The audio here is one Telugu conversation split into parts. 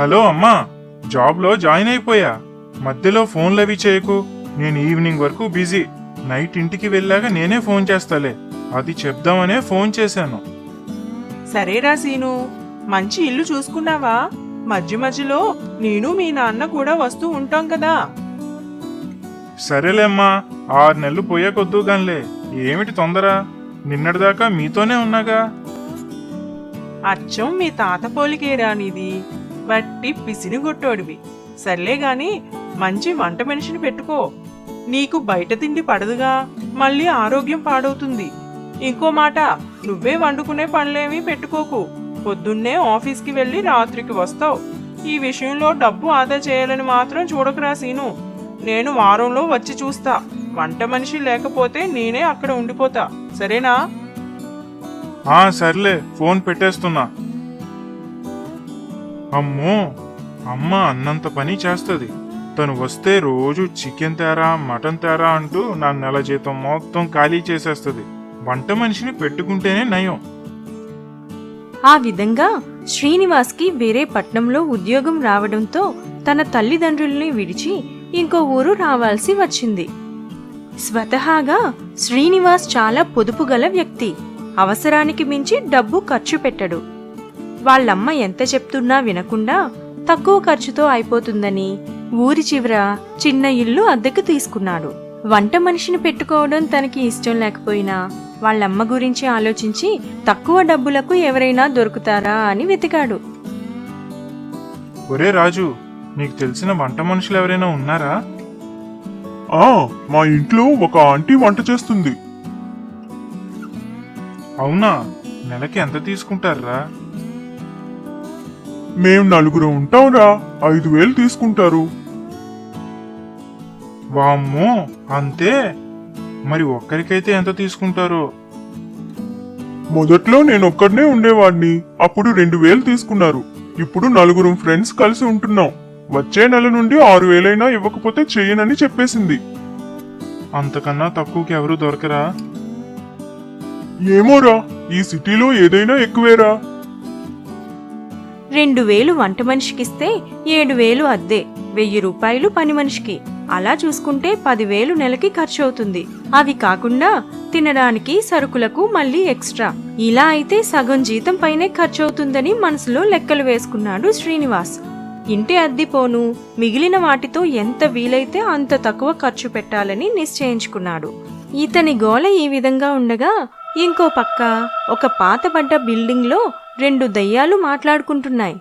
హలో అమ్మా జాబ్లో జాయిన్ అయిపోయా. మధ్యలో ఫోన్లు అవి చేయకు. నేను ఈవినింగ్ వరకు బిజీ. నైట్ ఇంటికి వెళ్ళాక నేనే ఫోన్ చేస్తాలే. అది చెప్దామనే ఫోన్ చేశాను. సరేరా సీను మంచి ఇల్లు చూసుకున్నావా? మధ్య మధ్యలో నేను మీ నాన్న కూడా వస్తూ ఉంటాం కదా. సరేలేమ్మా ఆరు నెలలు పోయాకొద్దు గాన్లే ఏమిటి తొందర? నిన్నటిదాకా మీతోనే ఉన్నాగా. అచ్చం మీ తాత పోలికేరా నీది. బట్టి పిసిని కొట్టోడివి. సర్లే గాని మంచి వంట మనిషిని పెట్టుకో. నీకు బయట తిండి పడదుగా మళ్ళీ ఆరోగ్యం పాడవుతుంది. ఇంకో మాట నువ్వే వండుకునే పనులేమీ పెట్టుకోకు. పొద్దున్నే ఆఫీస్కి వెళ్ళి రాత్రికి వస్తావు. ఈ విషయంలో డబ్బు ఆదా చేయాలని మాత్రం చూడకురా సీను. నేను వారంలో వచ్చి చూస్తా. వంట మనిషి లేకపోతే నేనే అక్కడ ఉండిపోతా. సరేనా? సర్లే ఫోన్ పెట్టేస్తున్నా. అమ్మో అమ్మ అన్నంత పని చేస్తుంది. తను వస్తే రోజు చికెన్ తేరా మటన్ తేరా అంటూ నా నెల జీతం మొత్తం ఖాళీ చేసేస్తుంది. వంట మనిషిని పెట్టుకుంటేనే నయం. ఆ విధంగా శ్రీనివాస్కి వేరే పట్నంలో ఉద్యోగం రావడంతో తన తల్లిదండ్రుల్ని విడిచి ఇంకో ఊరు రావాల్సి వచ్చింది. స్వతహాగా శ్రీనివాస్ చాలా పొదుపు గల వ్యక్తి. అవసరానికి మించి డబ్బు ఖర్చు పెట్టడు. వాళ్ళమ్మ ఎంత చెప్తున్నా వినకుండా తక్కువ ఖర్చుతో అయిపోతుందని ఊరి చివర చిన్న ఇల్లు అద్దెకు తీసుకున్నాడు. వంట మనిషిని పెట్టుకోవడం తనకి ఇష్టం లేకపోయినా వాళ్ళమ్మ గురించి ఆలోచించి తక్కువ డబ్బులకు ఎవరైనా దొరుకుతారా అని వెతికాడు. ఒరే రాజు నీకు తెలిసిన వంట మనుషులు ఎవరైనా ఉన్నారా? ఆ మా ఇంట్లో ఒక ఆంటీ వంట చేస్తుంది. అవునా? నెలకి ఎంత తీసుకుంటారా? మేం నలుగురు ఉంటాంరా. ఐదు వేలు తీసుకుంటారు. వామ్మో అంతే? మరి ఒక్కరికైతే ఎంత తీసుకుంటారో? మొదట్లో నేను ఒక్కడనే ఉండేవాడిని. అప్పుడు రెండు వేలు తీసుకున్నారు. ఇప్పుడు నలుగురు ఫ్రెండ్స్ కలిసి ఉంటున్నాం. వచ్చే నెల నుండి ఆరు వేలైనా ఇవ్వకపోతే చెయ్యనని చెప్పేసింది. అంతకన్నా తక్కువకి ఎవరు దొరకరా? ఏమోరా ఈ సిటీలో ఏదైనా ఎక్కువేరా. రెండు వేలు వంట మనిషికిస్తే ఏడు వేలు అద్దె. వెయ్యి రూపాయలు పని మనిషికి. అలా చూసుకుంటే పదివేలు నెలకి ఖర్చు అవుతుంది అవి కాకుండా తినడానికి సరుకులకు మళ్ళీ ఎక్స్ట్రా. ఇలా అయితే సగం జీతం పైనే ఖర్చు అవుతుందని మనసులో లెక్కలు వేసుకున్నాడు శ్రీనివాస్. ఇంటి అద్దె పోను. మిగిలిన వాటితో ఎంత వీలైతే అంత తక్కువ ఖర్చు పెట్టాలని నిశ్చయించుకున్నాడు. ఇతని గోల ఈ విధంగా ఉండగా ఇంకో పక్క ఒక పాతబడ్డ బిల్డింగ్లో రెండు దయ్యాలు మాట్లాడుకుంటున్నాయి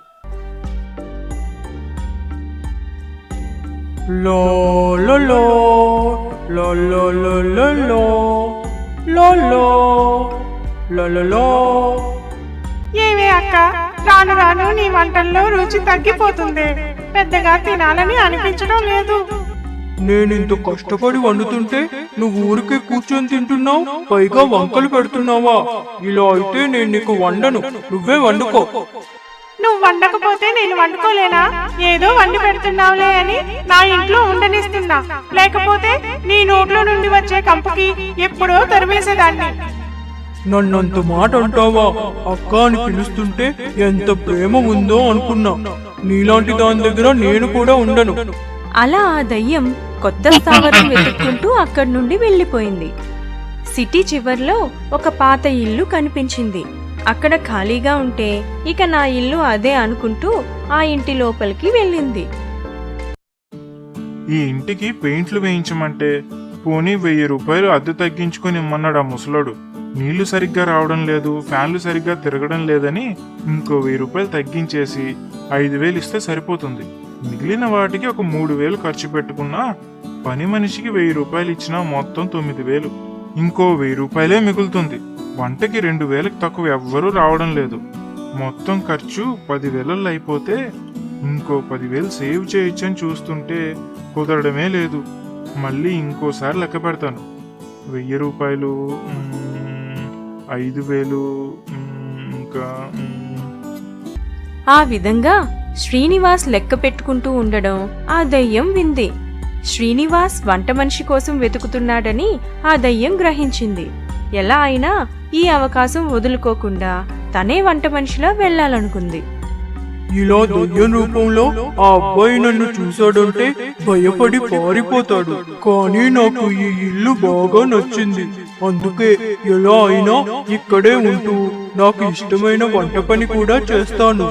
లో లో లో లో లో లో లో లో లో లో లో లో లో ఏవే అక్క రాను రాను నీ వంటల్లో రుచి తగ్గిపోతుంది పెద్దగా తినాలని అనిపించడం లేదు నేనింత కష్టపడి వండుతుంటే నువ్వు ఊరికే కూర్చొని తింటున్నావు? పైగా వంకలు పెడుతున్నావా? ఇలా అయితే నేను నీకు వండను. నువ్వే వండుకో. నువ్వు వండకపోతే నేను వండుకోలేనా? ఏదో వండి పెడుతున్నావులే అని నా ఇంట్లో ఉండనిస్తున్నా. లేకపోతే నీ నోట్లో నుండి వచ్చే కంపుకి ఎప్పుడో తరిమేసేదాన్ని. నన్నంత మాట అంటావా అక్క అని పిలుస్తుంటే ఎంత ప్రేమ ఉందో అనుకున్నా. నీలాంటి దాని దగ్గర నేను కూడా ఉండను. అలా ఆ దయ్యం కొత్త స్థావరం వెతుక్కుంటూ అక్కడి నుండి వెళ్ళిపోయింది. సిటీ చివర్లో ఒక పాత ఇల్లు కనిపించింది. అక్కడ ఖాళీగా ఉంటే ఇక నా ఇల్లు అదే అనుకుంటూ ఆ ఇంటి లోపలికి వెళ్ళింది. ఈ ఇంటికి పెయింట్లు వేయించమంటే పోనీ వెయ్యి రూపాయలు అద్దె తగ్గించుకొని ఇమ్మన్నాడు ఆ ముసలోడు. నీళ్ళు సరిగ్గా రావడం లేదు ఫ్యాన్లు సరిగ్గా తిరగడం లేదని ఇంకో వెయ్యి రూపాయలు తగ్గించేసి ఐదు వేలు ఇస్తే సరిపోతుంది. మిగిలిన వాటికి ఒక మూడు వేలు ఖర్చు పెట్టుకున్నా పని మనిషికి వెయ్యి రూపాయలు ఇచ్చినా మొత్తం తొమ్మిది వేలు. ఇంకో వెయ్యి రూపాయలే మిగులుతుంది. వంటకి రెండు వేలకు తక్కువ ఎవ్వరూ రావడం లేదు. మొత్తం ఖర్చు పదివేలల్లో అయిపోతే ఇంకో పదివేలు సేవ్ చేయొచ్చని చూస్తుంటే కుదరడమే లేదు. మళ్ళీ ఇంకోసారి లెక్క పెడతాను. వెయ్యి రూపాయలు ఐదు వేలు ఇంకా ఆ విధంగా శ్రీనివాస్ లెక్క పెట్టుకుంటూ ఉండడం ఆ దయ్యం వింది. శ్రీనివాస్ వంట మనిషి కోసం వెతుకుతున్నాడని ఆ దయ్యం గ్రహించింది. ఎలా అయినా ఈ అవకాశం వదులుకోకుండా తనే వంట మనిషిలా వెళ్ళాలనుకుంది. ఇలా దయ్యం రూపంలో ఆ అబ్బాయి నన్ను చూశాడంటే భయపడి పారిపోతాడు. కానీ నాకు ఈ ఇల్లు బాగా నచ్చింది. అందుకే ఎలా అయినా ఇక్కడే ఉంటూ నాకు ఇష్టమైన వంట పని కూడా చేస్తాను.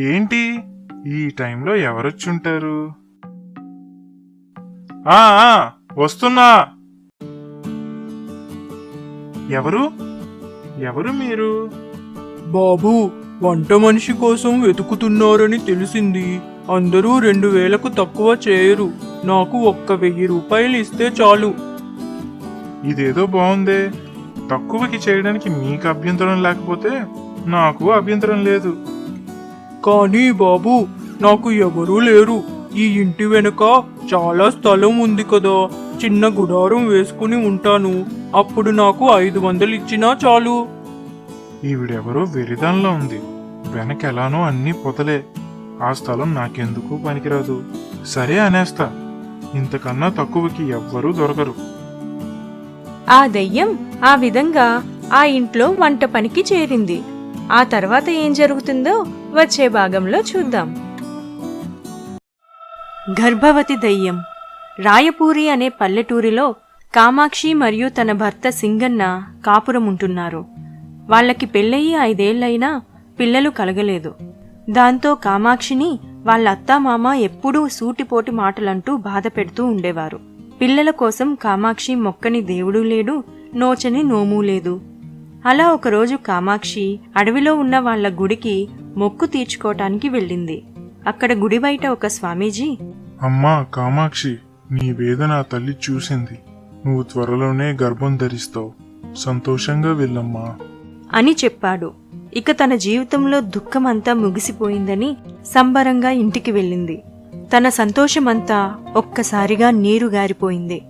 ఏంటి? ఈ టైంలో ఎవరొచ్చుంటారు? ఆ వస్తున్నా. ఎవరు? ఎవరు మీరు? బాబు వంట మనిషి కోసం వెతుకుతున్నారని తెలిసింది. అందరూ రెండు వేలకు తక్కువ చేయరు. నాకు ఒక్క వెయ్యి రూపాయలు ఇస్తే చాలు. ఇదేదో బాగుందే తక్కువకి చేయడానికి మీకు అభ్యంతరం లేకపోతే నాకు అభ్యంతరం లేదు. కానీ బాబు నాకు ఎవరూ లేరు. ఈ ఇంటి వెనుక చాలా స్థలం ఉంది కదా. చిన్న గుడారం వేసుకుని ఉంటాను. అప్పుడు నాకు ఐదు వందలు ఇచ్చినా చాలు. ఈవిడెవరో వెరిదాన్లో ఉంది. వెనక ఎలానో అన్ని పొతలే. ఆ స్థలం నాకెందుకు పనికిరాదు. సరే అనేస్తా. ఇంతకన్నా తక్కువకి ఎవ్వరూ దొరకరు. ఆ దయ్యం ఆ విధంగా ఆ ఇంట్లో వంట పనికి చేరింది. ఆ తర్వాత ఏం జరుగుతుందో వచ్చే భాగంలో చూద్దాం. గర్భవతి దయ్యం. రాయపూరి అనే పల్లెటూరిలో కామాక్షి మరియు తన భర్త సింగన్న కాపురం ఉంటున్నారు వాళ్ళకి పెళ్ళయి ఐదేళ్ళైనా పిల్లలు కలగలేదు. దాంతో కామాక్షిని వాళ్ళ అత్తామామ ఎప్పుడూ సూటిపోటి మాటలంటూ బాధ పెడుతూ ఉండేవారు. పిల్లల కోసం కామాక్షి మొక్కని దేవుడు లేడు నోచని నోము లేదు. అలా ఒకరోజు కామాక్షి అడవిలో ఉన్న వాళ్ళ గుడికి మొక్కు తీర్చుకోవటానికి వెళ్ళింది. అక్కడ గుడి బయట ఒక స్వామీజీ అమ్మా కామాక్షి నీ వేద నా తల్లి చూసింది. నువ్వు త్వరలోనే గర్భం ధరిస్తావు. సంతోషంగా వెళ్ళమ్మా. అని చెప్పాడు. ఇక తన జీవితంలో దుఃఖమంతా ముగిసిపోయిందని సంబరంగా ఇంటికి వెళ్ళింది. తన సంతోషమంతా ఒక్కసారిగా నీరు గారిపోయింది.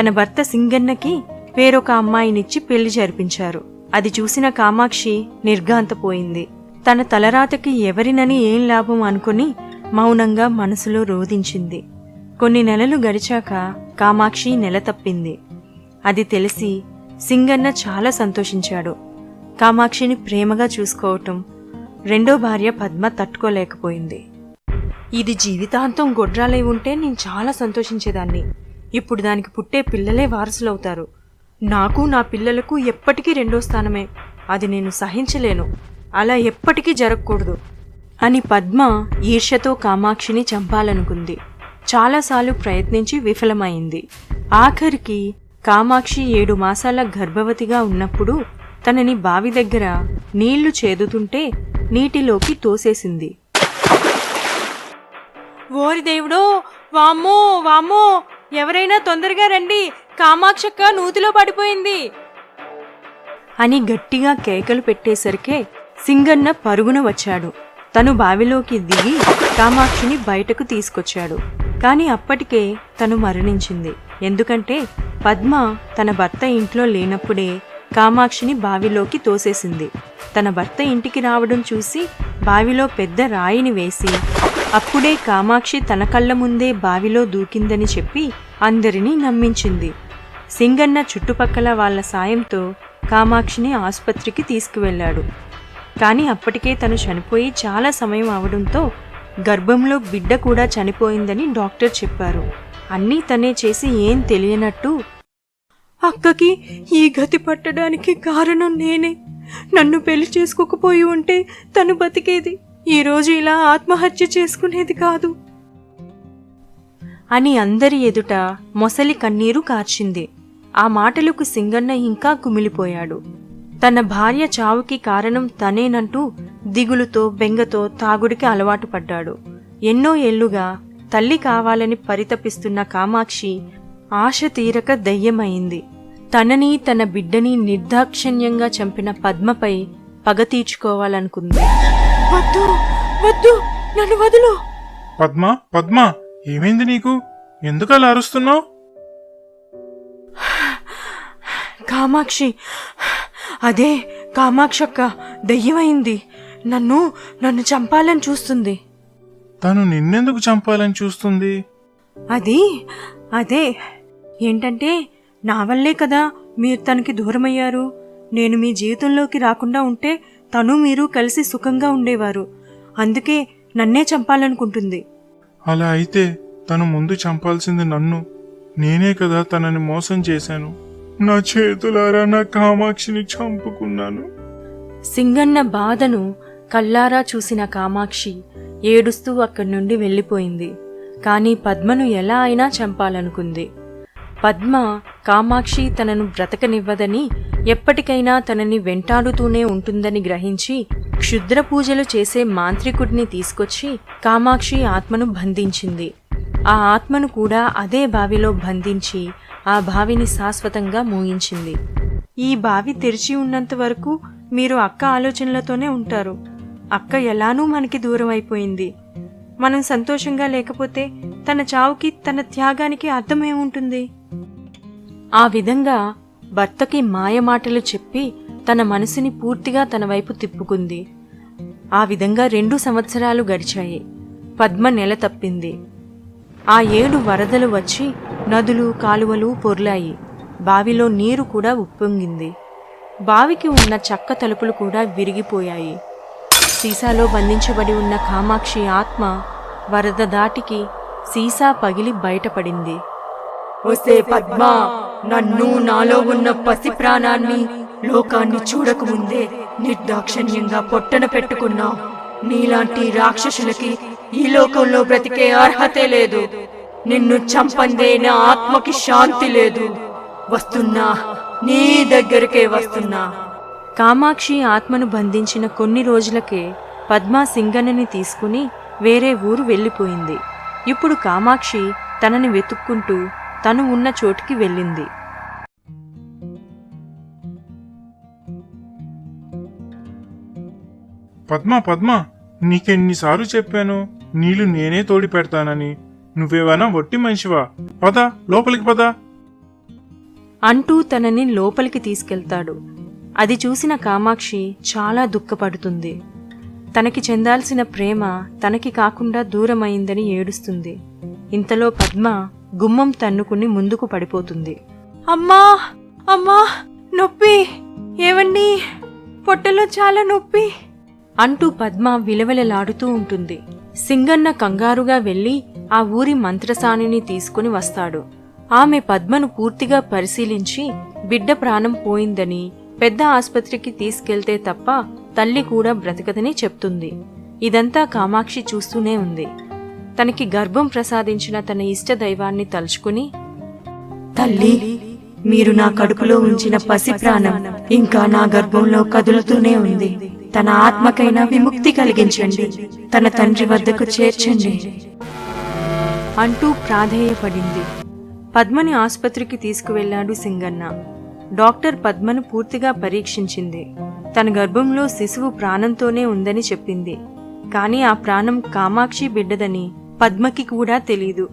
తన భర్త సింగన్నకి వేరొక అమ్మాయినిచ్చి పెళ్ళి జరిపించారు. అది చూసిన కామాక్షి నిర్గాంతపోయింది తన తలరాతకి ఎవరినని ఏం లాభం అనుకుని మౌనంగా మనసులో రోధించింది. కొన్ని నెలలు గడిచాక కామాక్షి నెల తప్పింది. అది తెలిసి సింగన్న చాలా సంతోషించాడు. కామాక్షిని ప్రేమగా చూసుకోవటం రెండో భార్య పద్మ తట్టుకోలేకపోయింది. ఇది జీవితాంతం గొడ్రాలై ఉంటే నేను చాలా సంతోషించేదాన్ని. ఇప్పుడు దానికి పుట్టే పిల్లలే వారసులవుతారు. నాకు నా పిల్లలకు ఎప్పటికీ రెండో స్థానమే. అది నేను సహించలేను. అలా ఎప్పటికీ జరగకూడదు. అని పద్మ ఈర్ష్యతో కామాక్షిని చంపాలనుకుంది. చాలాసార్లు ప్రయత్నించి విఫలమైంది. ఆఖరికి కామాక్షి ఏడు మాసాల గర్భవతిగా ఉన్నప్పుడు తనని బావి దగ్గర నీళ్ళు చేదుతుంటే నీటిలోకి తోసేసింది. ఓరి దేవుడో వామ్మో వామ్మో ఎవరైనా తొందరగా రండి. కామాక్షక్క నూతిలో పడిపోయింది. అని గట్టిగా కేకలు పెట్టేసరికే సింగన్న పరుగున వచ్చాడు. తను బావిలోకి దిగి కామాక్షిని బయటకు తీసుకొచ్చాడు. కాని అప్పటికే తను మరణించింది. ఎందుకంటే పద్మ తన భర్త ఇంట్లో లేనప్పుడే కామాక్షిని బావిలోకి తోసేసింది. తన భర్త ఇంటికి రావడం చూసి బావిలో పెద్ద రాయిని వేసి అప్పుడే కామాక్షి తన కళ్ళ ముందే బావిలో దూకిందని చెప్పి అందరినీ నమ్మించింది. సింగన్న చుట్టుపక్కల వాళ్ళ సాయంతో కామాక్షిని ఆసుపత్రికి తీసుకువెళ్ళాడు. కానీ అప్పటికే తను చనిపోయి చాలా సమయం అవడంతో గర్భంలో బిడ్డ కూడా చనిపోయిందని డాక్టర్ చెప్పారు. అన్నీ తనే చేసి ఏం తెలియనట్టు అక్కకి ఈ గతి పట్టడానికి కారణం నేనే. నన్ను పెళ్ళి చేసుకోకపోయి ఉంటే తను బతికేది. ఈరోజు ఇలా ఆత్మహత్య చేసుకునేది కాదు. అని అందరి ఎదుట మొసలి కన్నీరు కార్చింది. ఆ మాటలకు సింగన్న ఇంకా కుమిలిపోయాడు. తన భార్య చావుకి కారణం తనేనంటూ దిగులుతో బెంగతో తాగుడికి అలవాటు పడ్డాడు. ఎన్నో ఏళ్ళుగా తల్లి కావాలని పరితపిస్తున్న కామాక్షి ఆశ తీరక దయ్యమైంది. తనని తన బిడ్డని నిర్దాక్షిణ్యంగా చంపిన పద్మపై పగ తీర్చుకోవాలనుకుంది. వద్దు వద్దు నన్ను వదులు. పద్మ పద్మ! ఏమైంది నీకు? ఎందుకు అలా అరుస్తున్నావు? కామాక్షి అదే కామాక్షక్క దయ్యమైంది. నన్ను నన్ను చంపాలని చూస్తుంది. తను నిన్నెందుకు చంపాలని చూస్తుంది? అది అదే. ఏంటంటే నా వల్లే కదా మీరు తనకి దూరమయ్యారు. నేను మీ జీవితంలోకి రాకుండా ఉంటే తను మీరు కలిసి సుఖంగా ఉండేవారు. అందుకే నన్నే చంపాలనుకుంటుంది. అలా అయితే తను ముందు చంపాల్సింది నన్ను. నేనే కదా తనని మోసం చేశాను. నా చేతులారా నా కామాక్షిని చంపుకున్నాను. సింగన్న బాధను కల్లారా చూసిన కామాక్షి ఏడుస్తూ అక్కడి నుండి వెళ్ళిపోయింది. కానీ పద్మను ఎలా అయినా చంపాలనుకుంది. పద్మ కామాక్షి తనను బ్రతకనివ్వదని ఎప్పటికైనా తనని వెంటాడుతూనే ఉంటుందని గ్రహించి క్షుద్ర పూజలు చేసే మాంత్రికుడిని తీసుకొచ్చి కామాక్షి ఆత్మను బంధించింది. ఆ ఆత్మను కూడా అదే బావిలో బంధించి ఆ బావిని శాశ్వతంగా మూయించింది. ఈ బావి తెరిచి ఉన్నంత వరకు మీరు అక్క ఆలోచనలతోనే ఉంటారు. అక్క ఎలానూ మనకి దూరం అయిపోయింది మనం సంతోషంగా లేకపోతే తన చావుకి తన త్యాగానికి అర్థమేముంటుంది ఆ విధంగా భర్తకి మాయమాటలు చెప్పి తన మనసుని పూర్తిగా తన వైపు తిప్పుకుంది. ఆ విధంగా రెండు సంవత్సరాలు గడిచాయి. పద్మ నెల తప్పింది. ఆ ఏడు వరదలు వచ్చి నదులు కాలువలు పొర్లాయి. బావిలో నీరు కూడా ఉప్పొంగింది. బావికి ఉన్న చక్క తలుపులు కూడా విరిగిపోయాయి. సీసాలో బంధించబడి ఉన్న కామాక్షి ఆత్మ వరద దాటికి సీసా పగిలి బయటపడింది. ఒసే పద్మ నన్ను నాలో ఉన్న పసి ప్రాణాన్ని లోకాన్ని చూడకముందే నిర్దాక్షణ్యంగా పొట్టన పెట్టుకున్నావు. నీలాంటి రాక్షసులకి ఈ లోకంలో బ్రతికే అర్హతే లేదు. నిన్ను చంపందే నా ఆత్మకి శాంతి లేదు. వస్తున్నా నీ దగ్గరకే వస్తున్నా. కామాక్షి ఆత్మను బంధించిన కొన్ని రోజులకే పద్మా సింగన్నని తీసుకుని వేరే ఊరు వెళ్ళిపోయింది. ఇప్పుడు కామాక్షి తనని వెతుక్కుంటూ తను ఉన్న చోటుకి వెళ్ళింది. పద్మ పద్మ నీకెన్నిసార్లు చెప్పాను నీళ్ళు నేనే తోడి పెడతానని. నువ్వేవైనా వట్టి మనిషివా? పద లోపలికి పద. అంటూ తనని లోపలికి తీసుకెళ్తాడు. అది చూసిన కామాక్షి చాలా దుఃఖపడుతుంది. తనకి చెందాల్సిన ప్రేమ తనకి కాకుండా దూరమైందని ఏడుస్తుంది. ఇంతలో పద్మ గుమ్మం తన్నుకుని ముందుకు పడిపోతుంది. అమ్మా! అమ్మా! నొప్పి! ఏవండి? పొట్టలో చాలా నొప్పి! అంటూ పద్మ విలవిలలాడుతూ ఉంటుంది. సింగన్న కంగారుగా వెళ్ళి ఆ ఊరి మంత్రసానిని తీసుకుని వస్తాడు. ఆమె పద్మను పూర్తిగా పరిశీలించి బిడ్డ ప్రాణం పోయిందని పెద్ద ఆస్పత్రికి తీసుకెళ్తే తప్ప తల్లి కూడా బ్రతకదని చెప్తుంది. ఇదంతా కామాక్షి చూస్తూనే ఉంది. తనకి గర్భం ప్రసాదించిన తన ఇష్ట దైవాన్ని తలుచుకుని తల్లి మీరు నా కడుపులో ఉంచిన పసి ప్రాణం ఇంకా నా గర్భంలో కదులుతూనే ఉంది. తన ఆత్మకైనా విముక్తి కలిగించండి. తన తండ్రి వద్దకు చేర్చండి. అంటూ ప్రాధేయపడింది. పద్మని ఆసుపత్రికి తీసుకువెళ్ళాడు సింగన్న. డాక్టర్ పద్మను పూర్తిగా పరీక్షించింది. తన గర్భంలో శిశువు ప్రాణంతోనే ఉందని చెప్పింది. కానీ ఆ ప్రాణం కామాక్షి బిడ్డదని పద్మకి కూడా తెలీదు.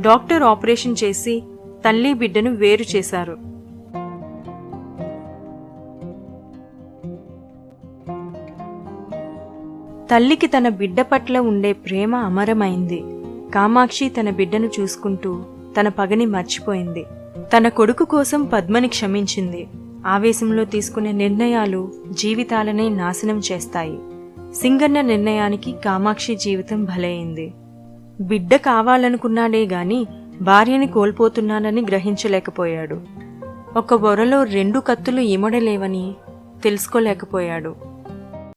డాక్టర్ ఆపరేషన్ చేసి తల్లి బిడ్డను వేరు చేశారు. తల్లికి తన బిడ్డ పట్ల ఉండే ప్రేమ అమరమైంది. కామాక్షి తన బిడ్డను చూసుకుంటూ తన పగని మర్చిపోయింది. తన కొడుకు కోసం పద్మని క్షమించింది. ఆవేశంలో తీసుకునే నిర్ణయాలు జీవితాలనే నాశనం చేస్తాయి. సింగన్న నిర్ణయానికి కామాక్షి జీవితం భలైంది. బిడ్డ కావాలనుకున్నాడే గాని భార్యని కోల్పోతున్నానని గ్రహించలేకపోయాడు. ఒక బొరలో రెండు కత్తులు ఇమడలేవని తెలుసుకోలేకపోయాడు.